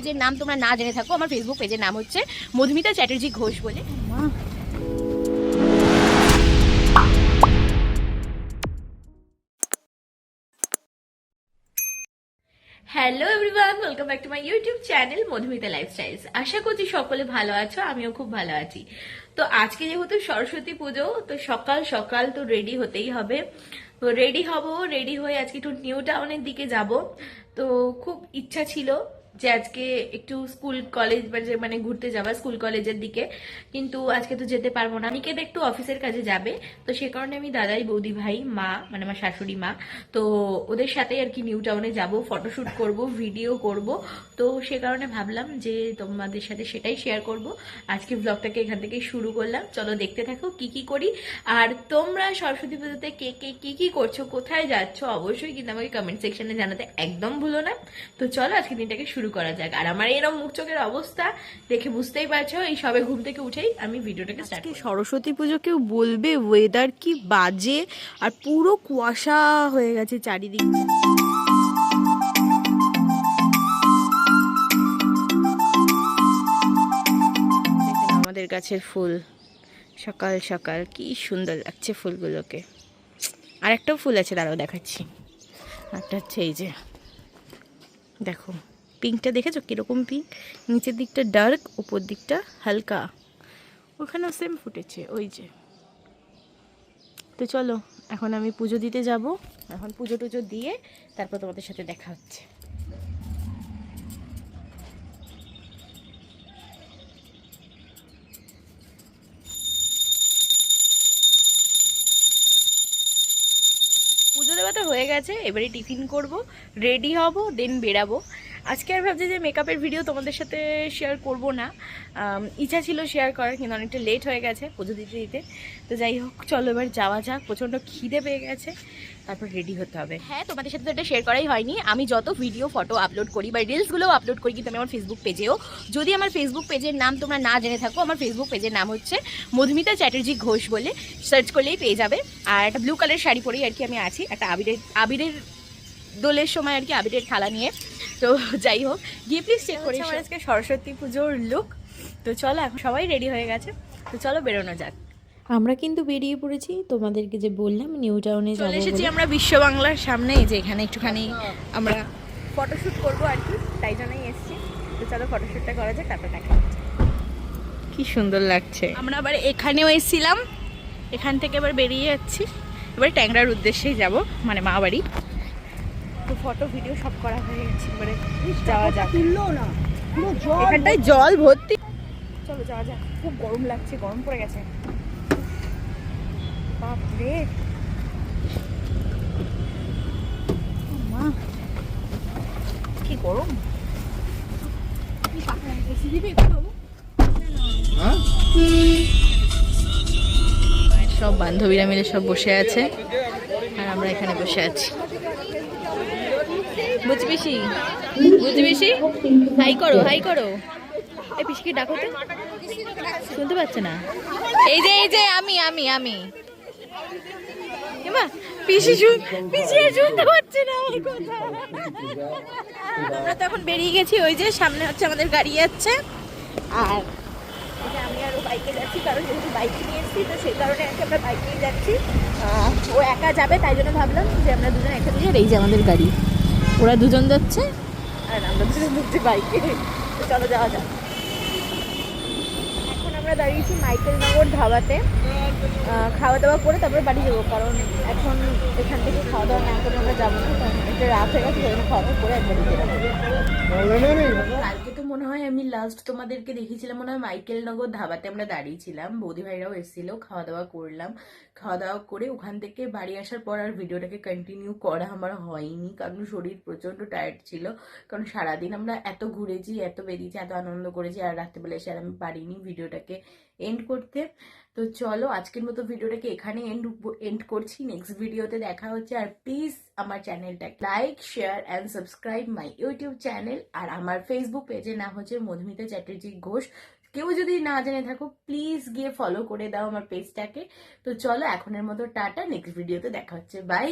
পেজের নাম তোমরা না জেনে থাকো, আমার ফেসবুক পেজের নাম হচ্ছে মধুমিতা চ্যাটার্জি ঘোষ বলে। Hello everyone welcome back to my YouTube channel Madhumita lifestyles আশা করছি সকলে ভালো আছো, আমিও খুব ভালো আছি। তো আজকে যেহেতু সরস্বতী পুজো, তো সকাল সকাল তো রেডি হতেই হবে। তো রেডি হব রেডি হয়ে আজকে একটু নিউ টাউনের দিকে যাব। তো খুব ইচ্ছা ছিল যে আজকে একটু স্কুল কলেজ মানে ঘুরতে যাবা স্কুল কলেজের দিকে। কিন্তু আজকে তো যেতে পারব না। আমি একটু অফিসের কাজে যাবে। তো সে কারণে আমি দাদাই, বৌদি ভাই, মা মানে আমার শাশুড়ি মা। তো ওদের সাথে আর কি নিউ টাউনে যাব ফটোশ্যুট করব, ভিডিও করব। তো সে কারণে ভাবলাম যে তোমাদের সাথে সেটাই শেয়ার করব। আজকে ব্লগটাকে এখান থেকে শুরু করলাম। চলো দেখতে থাকো কি কি করি। আর তোমরা সরস্বতী পুজোতে কে কে, কি কি করছ, কোথায় যাচ্ছ, অবশ্যই কিন্তু আমাকে কমেন্ট সেকশনে জানাতে একদম ভুলো না। তো চলো আজকে দিনটাকে শুরু করা যাক। আর আমার এরকম মুখ চোখের অবস্থা দেখে বুঝতেই পারছ এই সবে ঘুম থেকে উঠেই আমি ভিডিওটাকে স্টার্ট আজকে সরস্বতী পুজো কেউ বলবে ওয়েদার কি বাজে আর পুরো কুয়াশা হয়ে গেছে চারিদিক। আমাদের গাছের ফুল সকাল সকাল কি সুন্দর লাগছে ফুলগুলোকে। আর একটাও ফুল আছে দাঁড়াও দেখাচ্ছি। একটা হচ্ছে এই যে দেখো পিঙ্কটা দেখেছ? কীরকম পিঙ্ক নিচের দিকটা ডার্ক উপর দিকটা হালকা। ওখানেও সেম ফুটেছে, ওই যে। তো চলো, এখন আমি পুজো দিতে যাব। এখন পুজো টুজো দিয়ে তারপর তোমাদের সাথে দেখা হচ্ছে। পুজো দেওয়া তো হয়ে গেছে, এবারে টিফিন করব রেডি হব দেন বেরাবো। আজকে আর ভাবছি যে মেকআপের ভিডিও তোমাদের সাথে শেয়ার করব না। ইচ্ছা ছিল শেয়ার করার, কিন্তু অনেকটা লেট হয়ে গেছে পুজো দিতে দিতে। তো যাই হোক, চলো এবার যাওয়া যাক। প্রচণ্ড খিদে পেয়ে গেছে, তারপর রেডি হতে হবে। হ্যাঁ তোমাদের সাথে তো এটা শেয়ার করাই হয়নি। আমি যত ভিডিও ফটো আপলোড করি বা রিলসগুলোও আপলোড করি, কিন্তু আমি আমার ফেসবুক পেজেও যদি আমার ফেসবুক পেজের নাম তোমরা না জেনে থাকো, আমার ফেসবুক পেজের নাম হচ্ছে মধুমিতা চ্যাটার্জি ঘোষ বলে। সার্চ করলেই পেয়ে যাবে। আর একটা ব্লু কালার শাড়ি পরেই আর কি আমি আছি। একটা আবিরের আবিরের দোলের সময় আর কি আবিরের থালা নিয়ে। তো যাই হোক গিয়ে প্লিজ চেক করে। আজকে সরস্বতী পুজোর লুক তো চলো এখন সবাই রেডি হয়ে গেছে। তো চলো বেরোনো যাক। আমরা কিন্তু বেরিয়ে পড়েছি। তোমাদেরকে যে বললাম নিউ টাউনে চলে এসেছি আমরা বিশ্ব বাংলার সামনে যে এখানে একটুখানি আমরা ফটোশ্যুট করব আর কি তাই জন্যই এসেছি। তো চলো ফটোশ্যুটটা করা যাক তারপর দেখা কি সুন্দর লাগছে। আমরা আবার এখানেও এসেছিলাম। এখান থেকে এবার বেরিয়ে যাচ্ছি। এবার ট্যাংরার উদ্দেশ্যেই যাব মানে মা বাড়ি। তো ফটো ভিডিও সব করা হয়ে গেছে। এবারে যাওয়া যাক। এখানটায় জল ভর্তি। চলো যাওয়া যাক। খুব গরম লাগছে গরম পড়ে গেছে। বাপরে। মা কি গরম। সব বান্ধবীরা মিলে সব বসে আছে। আর আমরা এখানে বসে আছি। বুঝ পিসি বুঝ পিসি হাই করো হাই করো। এই পিসিকে ডাকো তো। শুনতে পাচ্ছে না। এই যে এই যে, আমি আমি আমি। পিসি শুন পিসি শুনতে পাচ্ছে না আমার তো এখন বেরিয়ে গেছি, ওই যে সামনে হচ্ছে আমাদের গাড়ি যাচ্ছে। আর আমি আর বাইকে যাচ্ছি, কারণ যেহেতু বাইকে নিয়ে এসেছি, তো সেই কারণে আর কি আমরা বাইকেই যাচ্ছি। ও একা যাবে, তাই জন্য ভাবলাম যে আমরা দুজন যাই আর এই যে আমাদের গাড়ি। ওরা দুজন যাচ্ছে। আর আমরা দুজন যাচ্ছি বাইকে চলো যাওয়া যাক। এখন আমরা দাঁড়িয়েছি মাইকেলনগর ধাবাতে। খাওয়া দাওয়া করে তারপরে বাড়ি যাব, কারণ এখন এখান থেকে খাওয়া দাওয়া না করে আমরা যাব না কারণ রাত হয়ে গেছে খাওয়া দাওয়া করে একবার কালকে তো মনে হয় আমি লাস্ট তোমাদেরকে দেখিয়েছিলাম মনে হয় মাইকেল নগর ধাবাতে আমরা দাঁড়িয়েছিলাম। বৌদি ভাইরাও এসেছিল খাওয়া দাওয়া করলাম। খাওয়া দাওয়া করে ওখান থেকে বাড়ি আসার পর আর ভিডিওটাকে কন্টিনিউ করা আমার হয়নি কারণ শরীর প্রচণ্ড টায়ার্ড ছিল। কারণ সারাদিন আমরা এত ঘুরেছি এত বেরিয়েছি এত আনন্দ করেছি আর রাত্রেবেলা এসে আর আমি পারিনি ভিডিওটাকে এন্ড করতে। তো চলো আজকের মতো ভিডিওটাকে এখানে এন্ড এন্ড করছি। নেক্সট ভিডিওতে দেখা হচ্ছে। আর প্লিজ আমার চ্যানেলটা like share and subscribe my YouTube channel আর আমার ফেসবুক পেজে নাম হচ্ছে মধুমিতা চ্যাটার্জি ঘোষ। কেউ যদি না জেনে থাকো প্লিজ গিয়ে ফলো করে দাও আমার পেজটাকে তো চলো এখনের মতো টাটা। নেক্সট ভিডিওতে দেখা হচ্ছে। বাই